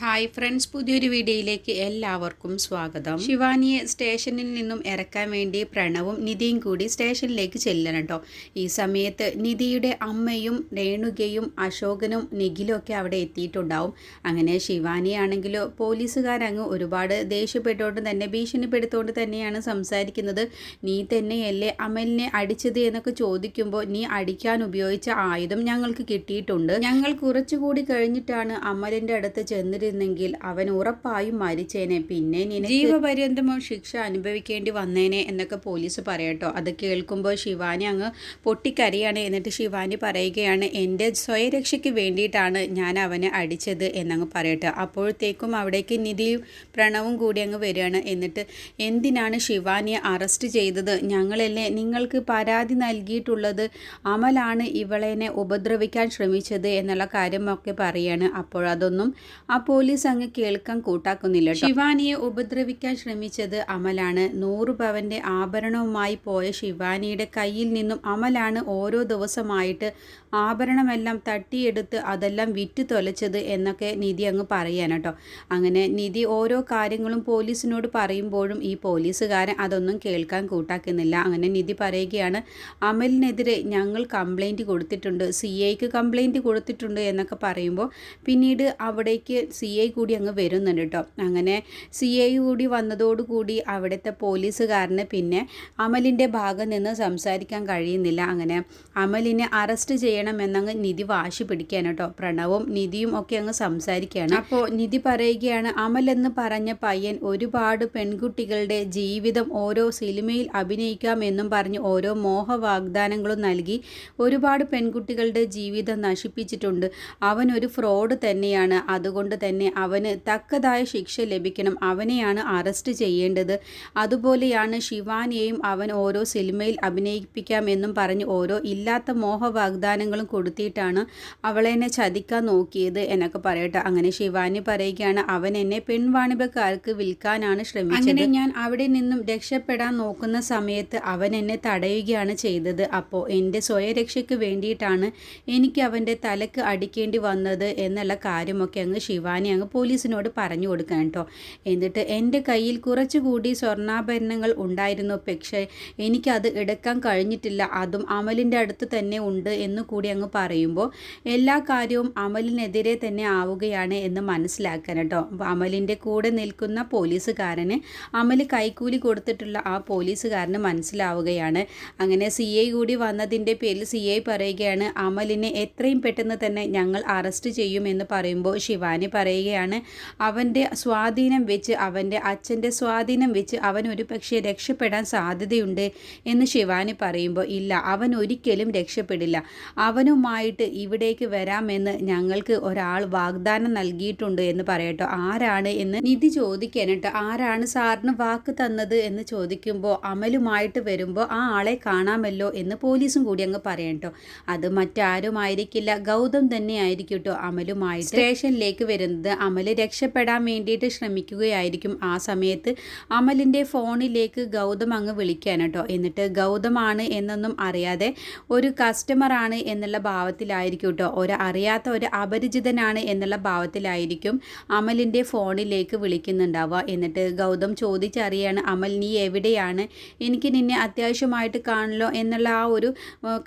Hi friends പുതിയൊരു വീഡിയോയിലേക്ക് എല്ലാവർക്കും സ്വാഗതം. ശിവാനിയെ സ്റ്റേഷനിൽ നിന്നും ഇറക്കാൻ വേണ്ടി പ്രണവും നിധിയും കൂടി സ്റ്റേഷനിലേക്ക് ചെല്ലണം കേട്ടോ ഈ സമയത്ത് നിധിയുടെ അമ്മയും രേണുകയും അശോകനും നിഖിലും ഒക്കെ അവിടെ എത്തിയിട്ടുണ്ടാവും. അങ്ങനെ ശിവാനിയാണെങ്കിലോ പോലീസുകാരങ്ങ് ഒരുപാട് ദേഷ്യപ്പെട്ടുകൊണ്ട് തന്നെ ഭീഷണിപ്പെടുത്തുകൊണ്ട് തന്നെയാണ് സംസാരിക്കുന്നത്. നീ തന്നെയല്ലേ അമലിനെ അടിച്ചത്? എന്നൊക്കെ ചോദിക്കുമ്പോൾ നീ അടിക്കാൻ ഉപയോഗിച്ച ആയുധം ഞങ്ങൾക്ക് കിട്ടിയിട്ടുണ്ട്. ഞങ്ങൾ കുറച്ചുകൂടി കഴിഞ്ഞിട്ടാണ് അമലിന്റെ അടുത്ത് ചെന്നിരുന്നെങ്കിൽ അവൻ ഉറപ്പായും മരിച്ചേനെ. പിന്നെ ജീവപര്യന്തമോ ശിക്ഷ അനുഭവിക്കേണ്ടി വന്നേനെ എന്നൊക്കെ പോലീസ് പറയട്ടോ അത് കേൾക്കുമ്പോൾ ശിവാനി അങ്ങ് പൊട്ടിക്കരയാണ്. എന്നിട്ട് ശിവാനി പറയുകയാണ് എന്റെ സ്വയരക്ഷയ്ക്ക് വേണ്ടിയിട്ടാണ് ഞാൻ അവനെ അടിച്ചത് എന്നങ്ങ് പറയട്ടെ അപ്പോഴത്തേക്കും അവിടേക്ക് നിധിയും പ്രണവും കൂടി അങ്ങ് വരികയാണ്. എന്നിട്ട് എന്തിനാണ് ശിവാനിയെ അറസ്റ്റ് ചെയ്തത്? ഞങ്ങളല്ലേ നിങ്ങൾക്ക് പരാതി നൽകിയിട്ടുള്ളത്. അമലാണ് ഇവളെന്നെ ഉപദ്രവിക്കാൻ ശ്രമിച്ചത് എന്നുള്ള കാര്യമൊക്കെ പറയാണ്. അപ്പോഴതൊന്നും ആ പോലീസ് അങ്ങ് കേൾക്കാൻ കൂട്ടാക്കുന്നില്ല ട്ടോ. ശിവാനിയെ ഉപദ്രവിക്കാൻ ശ്രമിച്ചത് അമലാണ് നൂറ് പവന്റെ ആഭരണവുമായി പോയ ശിവാനിയുടെ കയ്യിൽ നിന്നും അമലാണ് ഓരോ ദിവസമായിട്ട് ആഭരണമെല്ലാം തട്ടിയെടുത്ത് അതെല്ലാം വിറ്റ് തൊലച്ചത് എന്നൊക്കെ നിധി അങ്ങ് പറയാൻ കേട്ടോ. അങ്ങനെ നിധി ഓരോ കാര്യങ്ങളും പോലീസിനോട് പറയുമ്പോഴും ഈ പോലീസുകാരൻ അതൊന്നും കേൾക്കാൻ കൂട്ടാക്കുന്നില്ല. അങ്ങനെ നിധി പറയുകയാണ് അമലിനെതിരെ ഞങ്ങൾ കംപ്ലൈന്റ് കൊടുത്തിട്ടുണ്ട് സി ഐക്ക് കംപ്ലൈന്റ് കൊടുത്തിട്ടുണ്ട് എന്നൊക്കെ പറയുമ്പോൾ പിന്നീട് അവിടേക്ക് സി ഐ കൂടി അങ്ങ് വരുന്നുണ്ട് കേട്ടോ. അങ്ങനെ സി ഐ കൂടി വന്നതോടുകൂടി അവിടുത്തെ പോലീസുകാരന് പിന്നെ അമലിന്റെ ഭാഗം നിന്ന് സംസാരിക്കാൻ കഴിയുന്നില്ല. അങ്ങനെ അമലിനെ അറസ്റ്റ് ചെയ്യണമെന്നങ്ങ് നിധി വാശി പിടിക്കാൻ കേട്ടോ. പ്രണവും നിധിയും ഒക്കെ അങ്ങ് സംസാരിക്കുകയാണ്. അപ്പോൾ നിധി പറയുകയാണ് അമൽ എന്ന് പറഞ്ഞ പയ്യൻ ഒരുപാട് പെൺകുട്ടികളുടെ ജീവിതം ഓരോ സിനിമയിൽ അഭിനയിക്കാം എന്നും പറഞ്ഞ് ഓരോ മോഹ വാഗ്ദാനങ്ങളും നൽകി ഒരുപാട് പെൺകുട്ടികളുടെ ജീവിതം നശിപ്പിച്ചിട്ടുണ്ട്. അവൻ ഒരു ഫ്രോഡ് തന്നെയാണ്. അതുകൊണ്ട് തന്നെ അവന് തക്കതായ ശിക്ഷ ലഭിക്കണം. അവനെയാണ് അറസ്റ്റ് ചെയ്യേണ്ടത്. അതുപോലെയാണ് ശിവാനിയെയും അവൻ ഓരോ സിനിമയിൽ അഭിനയിപ്പിക്കാം എന്നും പറഞ്ഞ് ഓരോ ഇല്ലാത്ത മോഹ വാഗ്ദാനങ്ങളും കൊടുത്തിട്ടാണ് അവളെന്നെ ചതിക്കാൻ നോക്കിയത് എന്നൊക്കെ പറയട്ടെ. അങ്ങനെ ശിവാനി പറയുകയാണ് അവൻ എന്നെ പെൺവാണിഭക്കാർക്ക് വിൽക്കാനാണ് ശ്രമിച്ചത്. അങ്ങനെ ഞാൻ അവിടെ നിന്നും രക്ഷപ്പെടാൻ നോക്കുന്ന സമയത്ത് അവൻ എന്നെ തടയുകയാണ് ചെയ്തത്. അപ്പോൾ എന്റെ സ്വയരക്ഷയ്ക്ക് വേണ്ടിയിട്ടാണ് എനിക്ക് അവന്റെ തലക്ക് അടിക്കേണ്ടി വന്നത് എന്നുള്ള കാര്യമൊക്കെ അങ്ങ് ശിവാനി അങ്ങ് പോലീസിനോട് പറഞ്ഞു കൊടുക്കാൻ കേട്ടോ. എന്നിട്ട് എന്റെ കയ്യിൽ കുറച്ചുകൂടി സ്വർണാഭരണങ്ങൾ ഉണ്ടായിരുന്നു. പക്ഷേ എനിക്കത് എടുക്കാൻ കഴിഞ്ഞിട്ടില്ല. അതും അമലിന്റെ അടുത്ത് തന്നെ ഉണ്ട് എന്ന് കൂടി അങ്ങ് പറയുമ്പോൾ എല്ലാ കാര്യവും അമലിനെതിരെ തന്നെ ആവുകയാണ് എന്ന് മനസ്സിലാക്കാൻ കേട്ടോ. അമലിന്റെ കൂടെ നിൽക്കുന്ന പോലീസുകാരന് അമൽ കൈക്കൂലി കൊടുത്തിട്ടുള്ള ആ പോലീസുകാരന് മനസ്സിലാവുകയാണ്. അങ്ങനെ സി ഐ കൂടി വന്നതിന്റെ പേരിൽ സി ഐ പറയുകയാണ് അമലിനെ എത്രയും പെട്ടെന്ന് തന്നെ ഞങ്ങൾ അറസ്റ്റ് ചെയ്യും എന്ന് പറയുമ്പോൾ ശിവാനി പറയുകയാണ് അവന്റെ സ്വാധീനം വെച്ച് അവന്റെ അച്ഛന്റെ സ്വാധീനം വെച്ച് അവൻ ഒരു പക്ഷേ രക്ഷപ്പെടാൻ സാധ്യതയുണ്ട് എന്ന് ശിവാനി പറയുമ്പോൾ ഇല്ല അവൻ ഒരിക്കലും രക്ഷപ്പെടില്ല. അവനുമായിട്ട് ഇവിടേക്ക് വരാമെന്ന് ഞങ്ങൾക്ക് ഒരാൾ വാഗ്ദാനം നൽകിയിട്ടുണ്ട് എന്ന് പറയട്ടോ. ആരാണ് എന്ന് നിധി ചോദിക്കാനട്ടോ ആരാണ് സാറിന് വാക്ക് തന്നത് എന്ന് ചോദിക്കുമ്പോൾ അമലുമായിട്ട് വരുമ്പോൾ ആ ആളെ കാണാമല്ലോ എന്ന് പോലീസും കൂടി അങ്ങ് പറയട്ടോ അത് മറ്റാരുമായിരിക്കില്ല. ഗൗതം തന്നെ ആയിരിക്കും കേട്ടോ അമലുമായിട്ട് സ്റ്റേഷനിലേക്ക് വരുന്നത്. അമൽ രക്ഷപ്പെടാൻ വേണ്ടിയിട്ട് ശ്രമിക്കുകയായിരിക്കും. ആ സമയത്ത് അമലിന്റെ ഫോണിലേക്ക് ഗൗതം അങ്ങ് വിളിക്കാനട്ടോ എന്നിട്ട് ഗൗതമാണ് എന്നൊന്നും അറിയാതെ ഒരു കസ്റ്റമറാണ് എന്നുള്ള ഭാവത്തിലായിരിക്കും കേട്ടോ ഒരു അറിയാത്ത ഒരു അപരിചിതനാണ് എന്നുള്ള ഭാവത്തിലായിരിക്കും അമലിന്റെ ഫോണിലേക്ക് വിളിക്കുന്നുണ്ടാവുക. എന്നിട്ട് ഗൗതം ചോദിച്ചറിയാണ് അമൽ നീ എവിടെയാണ്? എനിക്ക് നിന്നെ അത്യാവശ്യമായിട്ട് കാണല്ലോ എന്നുള്ള ആ ഒരു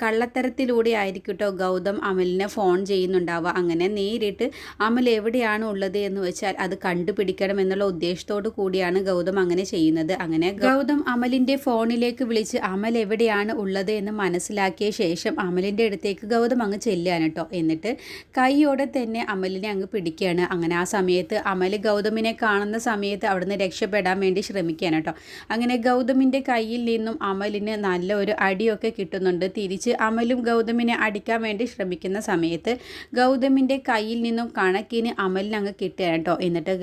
കള്ളത്തരത്തിലൂടെ ആയിരിക്കും കേട്ടോ ഗൗതം അമലിനെ ഫോൺ ചെയ്യുന്നുണ്ടാവുക. അങ്ങനെ നേരിട്ട് അമൽ എവിടെയാണ് ഉള്ളത്? എന്ന് വെച്ചാൽ അത് കണ്ടുപിടിക്കണം എന്നുള്ള ഉദ്ദേശത്തോടു കൂടിയാണ് ഗൗതം അങ്ങനെ ചെയ്യുന്നത്. അങ്ങനെ ഗൗതം അമലിന്റെ ഫോണിലേക്ക് വിളിച്ച് അമൽ എവിടെയാണ് ഉള്ളത്? എന്ന് മനസ്സിലാക്കിയ ശേഷം അമലിന്റെ അടുത്തേക്ക് ഗൗതം അങ്ങ് ചെല്ലുകയാണ് കേട്ടോ. എന്നിട്ട് കൈയോടെ തന്നെ അമലിനെ അങ്ങ് പിടിക്കുകയാണ്. അങ്ങനെ ആ സമയത്ത് അമൽ ഗൗതമിനെ കാണുന്ന സമയത്ത് അവിടുന്ന് രക്ഷപ്പെടാൻ വേണ്ടി ശ്രമിക്കുകയാണ് കേട്ടോ. അങ്ങനെ ഗൗതമിന്റെ കയ്യിൽ നിന്നും അമലിന് നല്ല ഒരു അടിയൊക്കെ കിട്ടുന്നുണ്ട്. തിരിച്ച് അമലും ഗൗതമിനെ അടിക്കാൻ വേണ്ടി ശ്രമിക്കുന്ന സമയത്ത് ഗൗതമിന്റെ കയ്യിൽ നിന്നും കണക്കിന് അമലിന് അങ്ങ് കിട്ടുക കേട്ടോ. എന്നിട്ട്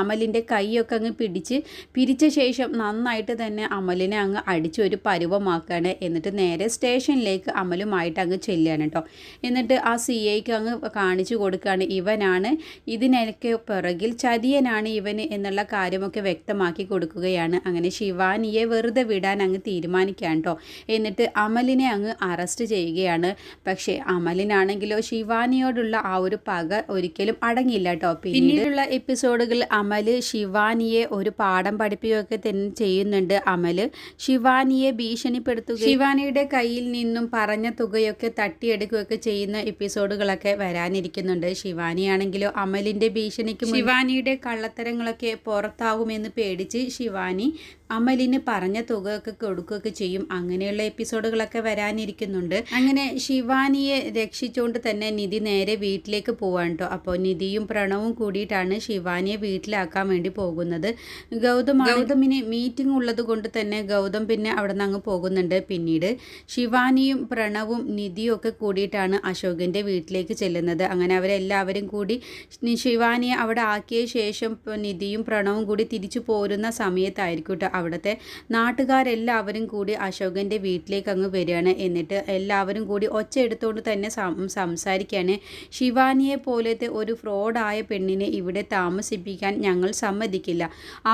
അമലിന്റെ കൈയൊക്കെ അങ്ങ് പിടിച്ച് പിരിച്ച ശേഷം നന്നായിട്ട് തന്നെ അമലിനെ അങ്ങ് അടിച്ച് ഒരു പരുവമാക്കുകയാണ്. എന്നിട്ട് നേരെ സ്റ്റേഷനിലേക്ക് അമലുമായിട്ട് അങ്ങ് ചെല്ലുകയാണ്. ചെയ്യുകയാണ് കേട്ടോ. എന്നിട്ട് ആ സി ഐക്ക് അങ്ങ് കാണിച്ചു കൊടുക്കുകയാണ് ഇവനാണ്. ഇതിനൊക്കെ പിറകിൽ ചതിയനാണ് ഇവന് എന്നുള്ള കാര്യമൊക്കെ വ്യക്തമാക്കി കൊടുക്കുകയാണ്. അങ്ങനെ ശിവാനിയെ വെറുതെ വിടാൻ അങ്ങ് തീരുമാനിക്കുകയാണ് കേട്ടോ. എന്നിട്ട് അമലിനെ അങ്ങ് അറസ്റ്റ് ചെയ്യുകയാണ്. പക്ഷേ അമലിനാണെങ്കിലോ ശിവാനിയോടുള്ള ആ ഒരു പക ഒരിക്കലും അടങ്ങിയില്ല കേട്ടോ. പിന്നീടുള്ള എപ്പിസോഡുകളിൽ അമൽ ശിവാനിയെ ഒരു പാഠം പഠിപ്പിക്കുകയൊക്കെ തന്നെ ചെയ്യുന്നുണ്ട് അമൽ. ശിവാനിയെ ഭീഷണിപ്പെടുത്തുക ശിവാനിയുടെ കയ്യിൽ നിന്നും പറഞ്ഞ തുകയൊക്കെ തട്ടിയെടുക്കുകയൊക്കെ ചെയ്യുന്ന എപ്പിസോഡുകളൊക്കെ വരാനിരിക്കുന്നുണ്ട്. ശിവാനിയാണെങ്കിലോ അമലിന്റെ ഭീഷണിക്ക് ശിവാനിയുടെ കള്ളത്തരങ്ങളൊക്കെ പുറത്താവുമെന്ന് പേടിച്ച് ശിവാനി അമലിന് പറഞ്ഞ തുകയൊക്കെ കൊടുക്കുകയൊക്കെ ചെയ്യും. അങ്ങനെയുള്ള എപ്പിസോഡുകളൊക്കെ വരാനിരിക്കുന്നുണ്ട്. അങ്ങനെ ശിവാനിയെ രക്ഷിച്ചുകൊണ്ട് തന്നെ നിധി നേരെ വീട്ടിലേക്ക് പോവാണ് കേട്ടോ അപ്പോൾ നിധിയും പ്രണവും കൂടിയിട്ടാണ് ശിവാനിയെ വീട്ടിലാക്കാൻ വേണ്ടി പോകുന്നത്. ഗൗതം ഗൗതമിന് മീറ്റിംഗ് ഉള്ളത് കൊണ്ട് തന്നെ ഗൗതം പിന്നെ അവിടെ നിന്ന് അങ്ങ് പോകുന്നുണ്ട്. പിന്നീട് ശിവാനിയും പ്രണവും നിധിയും ഒക്കെ കൂടിയിട്ടാണ് അശോകന്റെ വീട്ടിലേക്ക് ചെല്ലുന്നത്. അങ്ങനെ അവരെല്ലാവരും കൂടി ശിവാനിയെ അവിടെ ആക്കിയ ശേഷം നിധിയും പ്രണവും കൂടി തിരിച്ചു പോരുന്ന സമയത്തായിരിക്കും കേട്ടോ അവിടുത്തെ നാട്ടുകാരെല്ലാവരും കൂടി അശോകന്റെ വീട്ടിലേക്ക് അങ്ങ് വരികയാണ്. എന്നിട്ട് എല്ലാവരും കൂടി ഒച്ച എടുത്തുകൊണ്ട് തന്നെ സംസാരിക്കുകയാണ്. ശിവാനിയെ പോലത്തെ ഒരു ഫ്രോഡായ പെണ്ണിനെ ഇവിടെ താമസിപ്പിക്കാൻ ഞങ്ങൾ സമ്മതിക്കില്ല.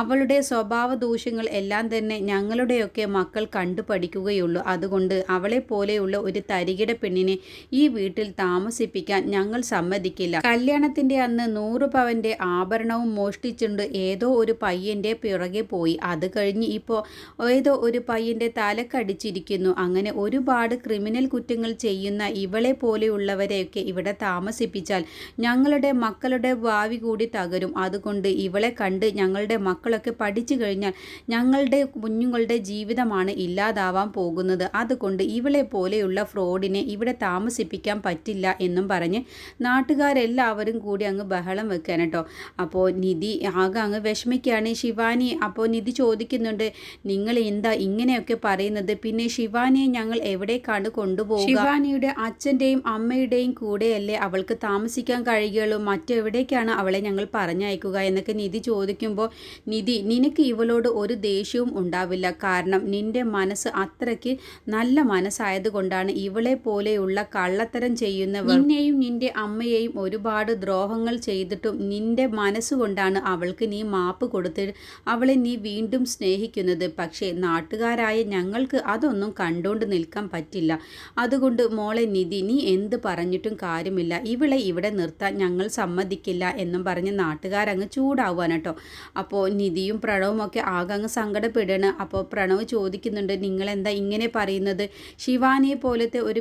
അവളുടെ സ്വഭാവ ദൂഷ്യങ്ങൾ എല്ലാം തന്നെ ഞങ്ങളുടെയൊക്കെ മക്കൾ കണ്ടു പഠിക്കുകയുള്ളൂ അതുകൊണ്ട് അവളെ പോലെയുള്ള ഒരു തരികിട പെണ്ണിനെ ഈ വീട്ടിൽ താമസിപ്പിക്കാൻ ഞങ്ങൾ സമ്മതിക്കില്ല. കല്യാണത്തിന്റെ അന്ന് നൂറ് പവന്റെ ആഭരണവും മോഷ്ടിച്ചുണ്ട് ഏതോ ഒരു പയ്യന്റെ പിറകെ പോയി. അത് കഴിഞ്ഞ് ഇപ്പോൾ ഏതോ ഒരു പയ്യന്റെ തലക്കടിച്ചിരിക്കുന്നു. അങ്ങനെ ഒരുപാട് ക്രിമിനൽ കുറ്റങ്ങൾ ചെയ്യുന്ന ഇവളെ പോലെയുള്ളവരെയൊക്കെ ഇവിടെ താമസിപ്പിച്ചാൽ ഞങ്ങളുടെ മക്കളുടെ ഭാവി കൂടി തകരും. അതുകൊണ്ട് ഇവളെ കണ്ട് ഞങ്ങളുടെ മക്കളൊക്കെ പഠിച്ചു കഴിഞ്ഞാൽ ഞങ്ങളുടെ കുഞ്ഞുങ്ങളുടെ ജീവിതമാണ് ഇല്ലാതാവാൻ പോകുന്നത്. അതുകൊണ്ട് ഇവളെ പോലെയുള്ള ഫ്രോഡിനെ ഇവിടെ താമസിപ്പിക്കാൻ പറ്റില്ല എന്നും പറഞ്ഞ് നാട്ടുകാരെല്ലാവരും കൂടി അങ്ങ് ബഹളം വെക്കാൻ കേട്ടോ. അപ്പോൾ നിധി ആകെ അങ്ങ് വിഷമിക്കുകയാണ്. ശിവാനി അപ്പോൾ നിധി ചോദിക്കുന്നുണ്ട് നിങ്ങൾ എന്താ ഇങ്ങനെയൊക്കെ പറയുന്നത്? പിന്നെ ശിവാനിയെ ഞങ്ങൾ എവിടേക്കാണ് കൊണ്ടുപോകുക ശിവാനിയുടെ അച്ഛന്റെയും അമ്മയുടെയും കൂടെയല്ലേ അവൾക്ക് താമസിക്കാൻ കഴിയുകയുള്ളൂ. മറ്റെവിടേക്കാണ് അവളെ ഞങ്ങൾ പറഞ്ഞയക്കുക എന്നൊക്കെ നിധി ചോദിക്കുമ്പോൾ നിധി നിനക്ക് ഇവളോട് ഒരു ദേഷ്യവും ഉണ്ടാവില്ല. കാരണം നിന്റെ മനസ്സ് അത്രയ്ക്ക് നല്ല മനസ്സായതുകൊണ്ടാണ് ഇവളെ പോലെയുള്ള കള്ളത്തരം ചെയ്യുന്നവർ നിന്നെയും നിന്റെ അമ്മയെയും ഒരുപാട് ദ്രോഹങ്ങൾ ചെയ്തിട്ടും നിന്റെ മനസ്സുകൊണ്ടാണ് അവൾക്ക് നീ മാപ്പ് കൊടുത്ത് അവളെ നീ വീണ്ടും സ്നേഹിക്കുന്നത്. പക്ഷേ നാട്ടുകാരായ ഞങ്ങൾക്ക് അതൊന്നും കണ്ടുകൊണ്ട് നിൽക്കാൻ പറ്റില്ല. അതുകൊണ്ട് മോളെ നിധി നീ എന്ത് പറഞ്ഞിട്ടും കാര്യമില്ല. ഇവളെ ഇവിടെ നിർത്താൻ ഞങ്ങൾ സമ്മതിക്കില്ല എന്നും പറഞ്ഞ് നാട്ടുകാരങ്ങ് ചൂടാവാൻ കേട്ടോ. അപ്പോൾ നിധിയും പ്രണവും ഒക്കെ ആകെ അങ്ങ് സങ്കടപ്പെടുകയാണ്. അപ്പോൾ പ്രണവ് ചോദിക്കുന്നുണ്ട് നിങ്ങളെന്താ ഇങ്ങനെ പറയുന്നത്? ശിവാനിയെ പോലത്തെ ഒരു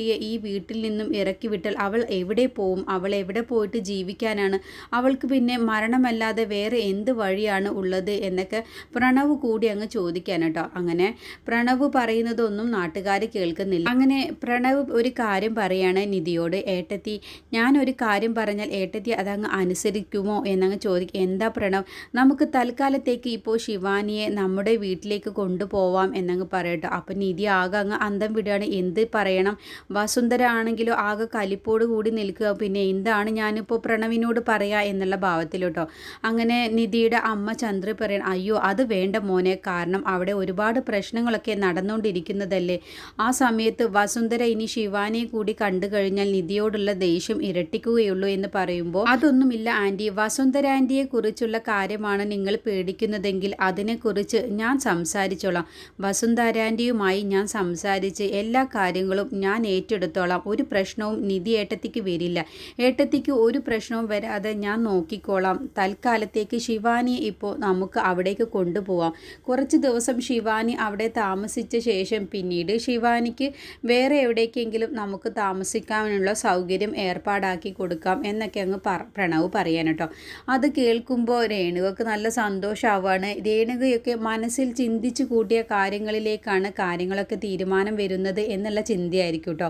പെൺകുട്ടിയെ ഈ വീട്ടിൽ നിന്നും ഇറക്കി വിട്ടാൽ അവൾ എവിടെ പോവും? അവൾ എവിടെ പോയിട്ട് ജീവിക്കാനാണ്? അവൾക്ക് പിന്നെ മരണമല്ലാതെ വേറെ എന്ത് വഴിയാണ് ഉള്ളത്? എന്നൊക്കെ പ്രണവ് കൂടി അങ്ങ് ചോദിക്കാൻ കേട്ടോ. അങ്ങനെ പ്രണവ് പറയുന്നതൊന്നും നാട്ടുകാർ കേൾക്കുന്നില്ല. അങ്ങനെ പ്രണവ് ഒരു കാര്യം പറയാണ് നിധിയോട്. ഏട്ടത്തി ഞാൻ ഒരു കാര്യം പറഞ്ഞാൽ ഏട്ടത്തി അതങ്ങ് അനുസരിക്കുമോ? എന്നങ്ങ് ചോദിക്കും. എന്താ പ്രണവ്? നമുക്ക് തൽക്കാലത്തേക്ക് ഇപ്പോൾ ശിവാനിയെ നമ്മുടെ വീട്ടിലേക്ക് കൊണ്ടുപോവാം എന്നങ്ങ് പറയട്ടോ. അപ്പം നിധി ആകെ അങ്ങ് അന്തം വിടുകയാണ്. എന്ത് പറയണം? വസുന്ധര ആണെങ്കിലോ ആകെ കലിപ്പോട് കൂടി നിൽക്കുക. പിന്നെ എന്താണ് ഞാനിപ്പോൾ പ്രണവിനോട് പറയുക എന്നുള്ള ഭാവത്തിലോട്ടോ. അങ്ങനെ നിധിയുടെ അമ്മ ചന്ദ്ര പറയണം അയ്യോ അത് വേണ്ട മോനെ. കാരണം അവിടെ ഒരുപാട് പ്രശ്നങ്ങളൊക്കെ നടന്നുകൊണ്ടിരിക്കുന്നതല്ലേ ആ സമയത്ത് വസുന്ധര ഇനി ശിവാനിയെ കൂടി കണ്ടു കഴിഞ്ഞാൽ നിധിയോടുള്ള ദേഷ്യം ഇരട്ടിക്കുകയുള്ളൂ എന്ന് പറയുമ്പോൾ അതൊന്നുമില്ല ആന്റി വസുന്ധര ആന്റിയെ കുറിച്ചുള്ള കാര്യമാണ് നിങ്ങൾ പേടിക്കുന്നതെങ്കിൽ അതിനെക്കുറിച്ച് ഞാൻ സംസാരിച്ചോളാം. വസുന്ധര ആന്റിയുമായി ഞാൻ സംസാരിച്ച് എല്ലാ കാര്യങ്ങളും ഞാൻ ഏറ്റെടുത്തോളാം. ഒരു പ്രശ്നവും നിധി ഏട്ടത്തിക്ക് വരില്ല. ഏട്ടത്തിക്ക് ഒരു പ്രശ്നവും വരാതെ ഞാൻ നോക്കിക്കോളാം. തൽക്കാലത്തേക്ക് ശിവാനി ഇപ്പോൾ നമുക്ക് അവിടേക്ക് കൊണ്ടുപോവാം. കുറച്ച് ദിവസം ശിവാനി അവിടെ താമസിച്ച ശേഷം പിന്നീട് ശിവാനിക്ക് വേറെ എവിടേക്കെങ്കിലും നമുക്ക് താമസിക്കാനുള്ള സൗകര്യം ഏർപ്പാടാക്കി കൊടുക്കാം എന്നൊക്കെ അങ്ങ് പ്രണവ് പറയാൻ കേട്ടോ അത് കേൾക്കുമ്പോൾ രേണുകൾക്ക് നല്ല സന്തോഷമാവാണ് രേണുകയൊക്കെ മനസ്സിൽ ചിന്തിച്ചു കൂട്ടിയ കാര്യങ്ങളിലേക്കാണ് കാര്യങ്ങളൊക്കെ തീരുമാനം വരുന്നത് എന്നുള്ള ചിന്തയായിരിക്കും കേട്ടോ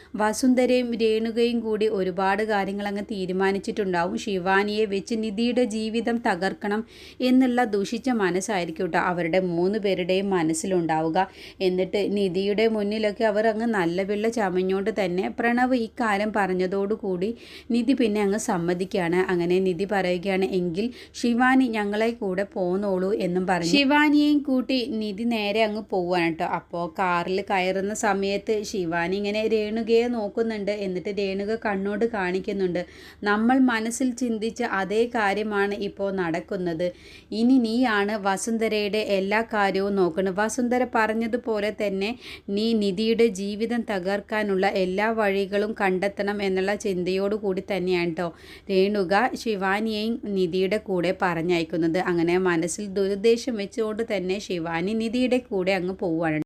വസുന്ധരയും രേണുകയും കൂടി ഒരുപാട് കാര്യങ്ങൾ അങ്ങ് തീരുമാനിച്ചിട്ടുണ്ടാവും. ശിവാനിയെ വെച്ച് നിധിയുടെ ജീവിതം തകർക്കണം എന്നുള്ള ദുഷിച്ച മനസ്സായിരിക്കും കേട്ടോ അവരുടെ മൂന്ന് പേരുടെയും മനസ്സിലുണ്ടാവുക. എന്നിട്ട് നിധിയുടെ മുന്നിലൊക്കെ അവർ അങ്ങ് നല്ല പിള്ള ചമഞ്ഞോണ്ട് തന്നെ പ്രണവ് ഈ ഇക്കാര്യം പറഞ്ഞതോടുകൂടി നിധി പിന്നെ അങ്ങ് സമ്മതിക്കുകയാണ്. അങ്ങനെ നിധി പറയുകയാണ് എങ്കിൽ ശിവാനി ഞങ്ങളെ കൂടെ പോന്നോളൂ എന്നും പറഞ്ഞു. ശിവാനിയെയും കൂട്ടി നിധി നേരെ അങ്ങ് പോവാണ് കേട്ടോ. അപ്പോൾ കാറിൽ കയറുന്ന സമയത്ത് ശിവാനി ഇങ്ങനെ രേണുകയെ നോക്കുന്നുണ്ട്. എന്നിട്ട് രേണുക കണ്ണോട് കാണിക്കുന്നുണ്ട്. നമ്മൾ മനസ്സിൽ ചിന്തിച്ച അതേ കാര്യമാണ് ഇപ്പോൾ നടക്കുന്നത്. ഇനി നീയാണ് വസുന്ധരയുടെ എല്ലാ കാര്യവും നോക്കുന്നത്. വസുന്ധര പറഞ്ഞതുപോലെ തന്നെ നീ നിധിയുടെ ജീവിതം തകർക്കാനുള്ള എല്ലാ വഴികളും കണ്ടെത്തണം എന്നുള്ള ചിന്തയോടു കൂടി തന്നെയാണ് കേട്ടോ രേണുക ശിവാനിയെയും നിധിയുടെ കൂടെ പറഞ്ഞയക്കുന്നത്. അങ്ങനെ മനസ്സിൽ ദുരുദ്ദേശം വെച്ചുകൊണ്ട് തന്നെ ശിവാനി നിധിയുടെ കൂടെ അങ്ങ് പോവുകയാണ്.